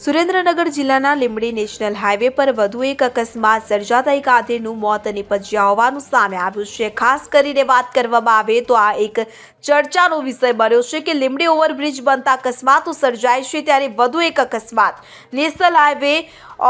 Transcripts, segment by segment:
સુરેન્દ્રનગર જિલ્લાના Limbdi national highway પર વધુ એક અકસ્માત સર્જાતા એક આધેડનું મોત નિપજ્યા હોવાનું સામે આવ્યું છે. ખાસ કરીને વાત કરવામાં આવે તો આ એક ચર્ચાનો વિષય બન્યો છે કે લીંબડી ઓવરબ્રિજ બનતા અકસ્માતો સર્જાય છે ત્યારે વધુ એક અકસ્માત નેશનલ હાઈવે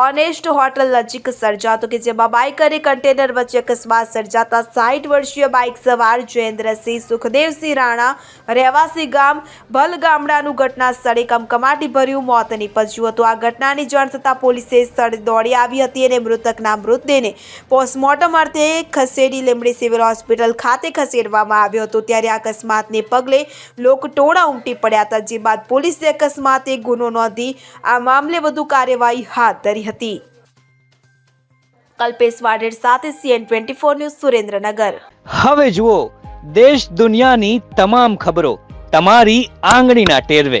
ઓનેસ્ટ હોટલ નજીક સર્જાતો કે જેમાં બાઇક અને કન્ટેનર વચ્ચે અકસ્માત સર્જાતા સાઠ વર્ષીય બાઇક સવાર જયેન્દ્રસિંહ સુખદેવસિંહ રાણા રહેવાસી ગામ ભલ ગામડાનું ઘટના સ્થળે કમકમાટી ભર્યું મોત નિપજ્યું હતું. આ ઘટનાની જાણ થતાં પોલીસે સ્થળે દોડી આવી હતી અને મૃતકના મૃતદેહને પોસ્ટમોર્ટમ અર્થે ખસેડી લીમડી સિવિલ હોસ્પિટલ ખાતે ખસેડવામાં આવ્યો હતો. ત્યારે આ અકસ્માતને પગલે લોકટોળા ઉમટી પડ્યા હતા, જે બાદ પોલીસે અકસ્માતે ગુનો નોંધી આ મામલે વધુ કાર્યવાહી હાથ ધરી હતી. કલ્પેશ વાડેર સાથે CN twenty four news Surendranagar. હવે જુઓ, દેશ દુનિયાની તમામ ખબરો તમારી આંગળીના ટેરવે.